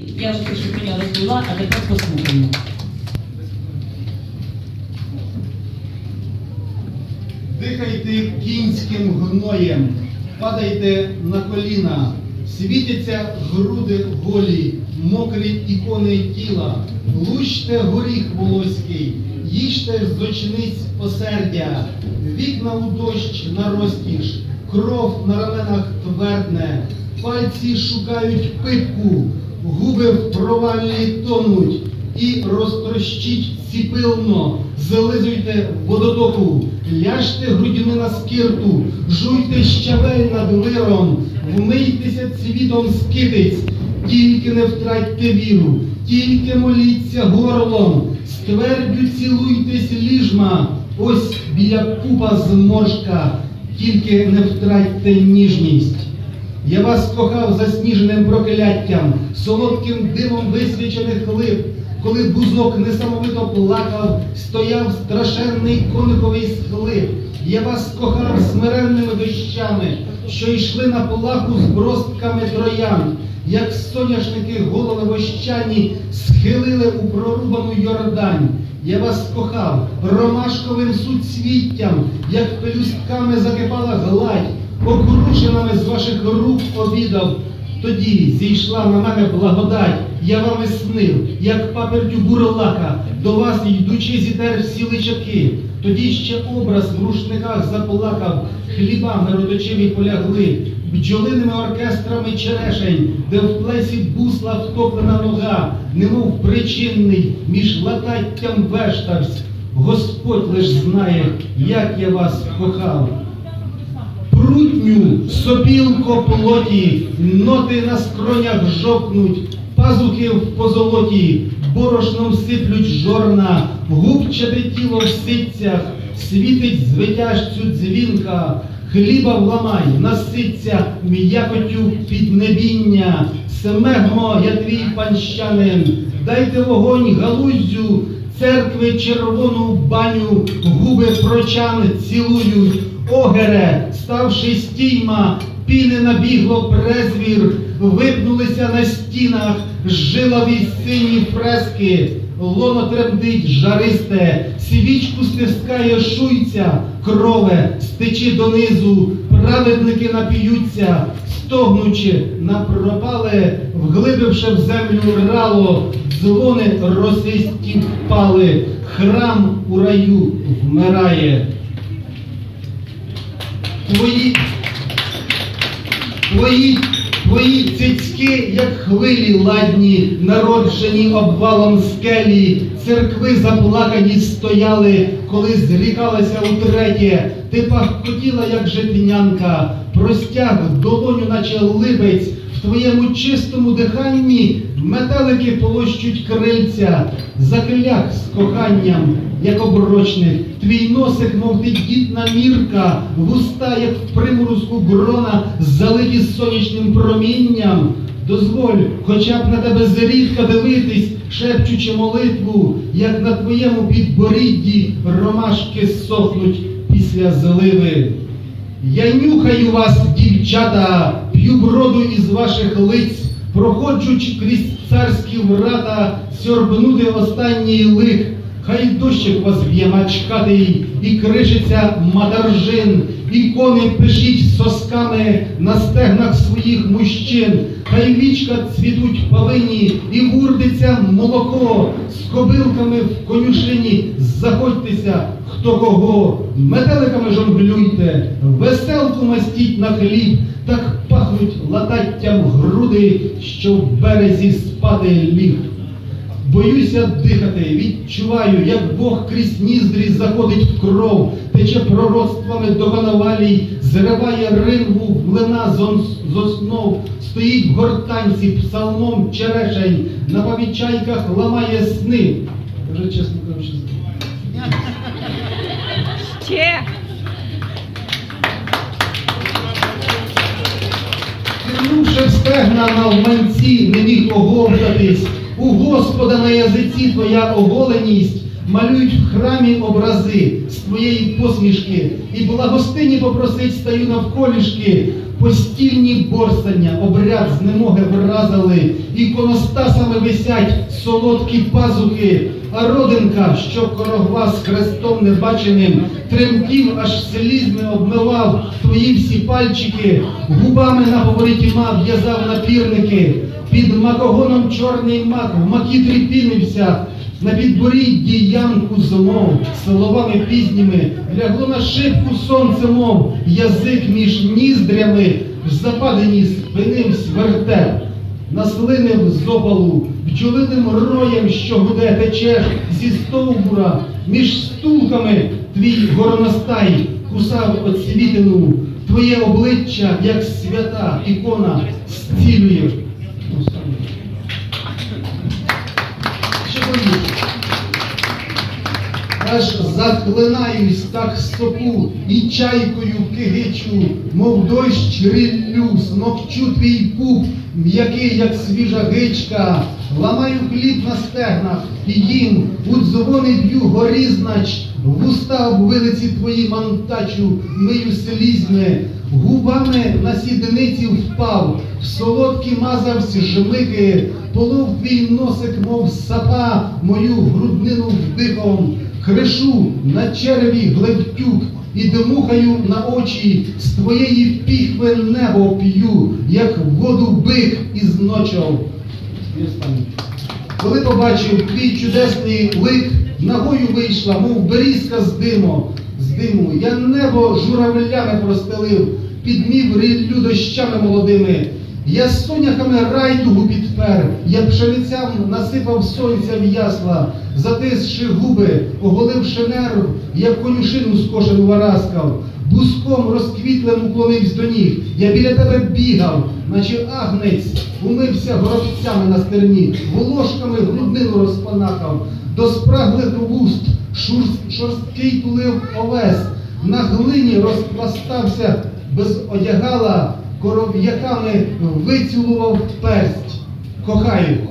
Я вже пишу коня розбила, а тепер послухаємо. Дихайте кінським гноєм, падайте на коліна, світяться груди голі, мокрі ікони тіла, лущте горіх волоський, їжте з очниць осердя, вікна у дощ на розтіж, кров на раменах твердне, пальці шукають питку, губи в проваллі тонуть, і розтрощіть сіпилно, зализуйте водотоку, ляжте грудьми на скирту, жуйте щавель над лиром, вмийтеся цвітом скитиць, тільки не втратьте віру, тільки моліться горлом, ствердю цілуйтесь ліжма, ось біля пупа зморшка, тільки не втратьте ніжність. Я вас кохав засніженим прокляттям, солодким димом висвічених лип, коли бузок несамовито плакав, стояв страшенний кониковий схлип. Я вас кохав смиренними дощами, що йшли на плаху з бростками троян, як соняшники голови вощані схилили у прорубану Йордань. Я вас кохав ромашковим суцвіттям, як пелюстками закипала гладь, покрушеними з ваших рук обідав. Тоді зійшла на мене благодать, я вами снив, як папертю бурлака, до вас йдучи зітер всі личаки. Тоді ще образ в рушниках заплакав, хлібами родочиві полягли, бджолиними оркестрами черешень, де в плесі бусла втоплена нога, немов причинний, між лататтям вештавсь. Господь лиш знає, як я вас кохав. Прутню, сопілко плоті, ноти на скронях жовкнуть, пазухи в позолоті, борошном сиплють жорна, губчате тіло в ситцях, світить звитяжцю дзвінка, хліба вламай, наситься м'якотю піднебіння, семегмо, я твій панщанин, дайте вогонь галузю, церкви червону баню, губи прочан цілують. Огере, ставши стійма, піни набігло презвір, випнулися на стінах жилові сині фрески, лоно тремтить жаристе, свічку стискає шуйця, крове стече донизу, праведники нап'ються, стогнучи напропале, вглибивши в землю рало, дзвони росисті впали, храм у раю вмирає. Твої, твої, твої цицьки, як хвилі ладні, народжені обвалом скелі, церкви заплакані стояли, коли зрікалася утретє, ти пахкотіла, як житнянка, простяг долоню, наче либець, в твоєму чистому диханні метелики полощуть крильця, закляк з коханням, як оброчник, твій носик, мов тендітна мірка, вуста, як в приморозку грона, залиті сонячним промінням. Дозволь хоча б на тебе зрідка дивитись, шепчучи молитву, як на твоєму підборідді ромашки сохнуть після зливи. Я нюхаю вас, дівчата, п'ю броду із ваших лиць, проходжуч крізь царські врата, сьорбнути останній лик. Хай дощик вас мачкатий, і кришиться мадаржин, ікони пишіть сосками на стегнах своїх мужчин, хай вічка цвітуть павині, і гурдиться молоко, з кобилками в конюшині. Заходьтеся, хто кого, метеликами жонглюйте, веселку мастіть на хліб, так пахнуть лататтям груди, що в березі спати ліг. Боюся дихати, відчуваю, як Бог крізь ніздрі заходить в кров, тече пророцтвами до коновалій, зриває рингу глина з основ, стоїть в гортанці псалмом черешень, на павічайках ламає сни. Вже чесно кажучи, Ще. Кинувши стегна на лманці, не міг оговтатись. У Господа на язиці твоя оголеність, малюють в храмі образи з твоєї посмішки, і благостині попросить стаю навколішки, постільні борсання, обряд знемоги вразили, іконостасами висять солодкі пазухи, а родинка, що корогва з хрестом небаченим, тремтів, аж слізьми обмивав твої всі пальчики, губами на говориті мав, в'язав напірники, під макогоном чорний мак, в макітрі пінився, на підборідді янку змов, словами пізніми, лягло на шибку сонце мов, язик між ніздрями, в западині спинивсь вертеп, наслинив з опалу, бджолиним роєм, що гуде тече зі стовбура, між стулками твій гороностай кусав оцвітину, твоє обличчя, як свята ікона, зцілює. Аж захлинаюсь так соку і чайкою кигичу, мов дощ риллю, смокчу твій пуп, м'який, як свіжа гичка, ламаю хліб на стегнах і їм, у дзвони б'ю горізнач, в уста обвилиці твої мантачу, мию слізьми, губами на сідниці впав, в солодкі мазавсь жмики, полов твій носик, мов сапа, мою груднину вдихом, хрешу на череві глевтюк і дмухаю на очі, з твоєї піхви небо п'ю, як воду бик із останнє. Коли побачив твій чудесний лик, ногою вийшла, мов берізка з диму, з диму. Я небо журавлями простелив, підмів ріллю дощами молодими. Я соняхами райдугу підпер, я пшеницям насипав сонця в ясла, затисши губи, оголивши нерв, я конюшину скошену вараскав, буском розквітлим уклонився до ніг. Я біля тебе бігав, наче агнець, умився горобцями на стерні, волошками груднину розпанахав, до спраглих вуст шорсткий тулив овес, на глині розпластався без одягала, коров'яками вицілував персть. Кохаю,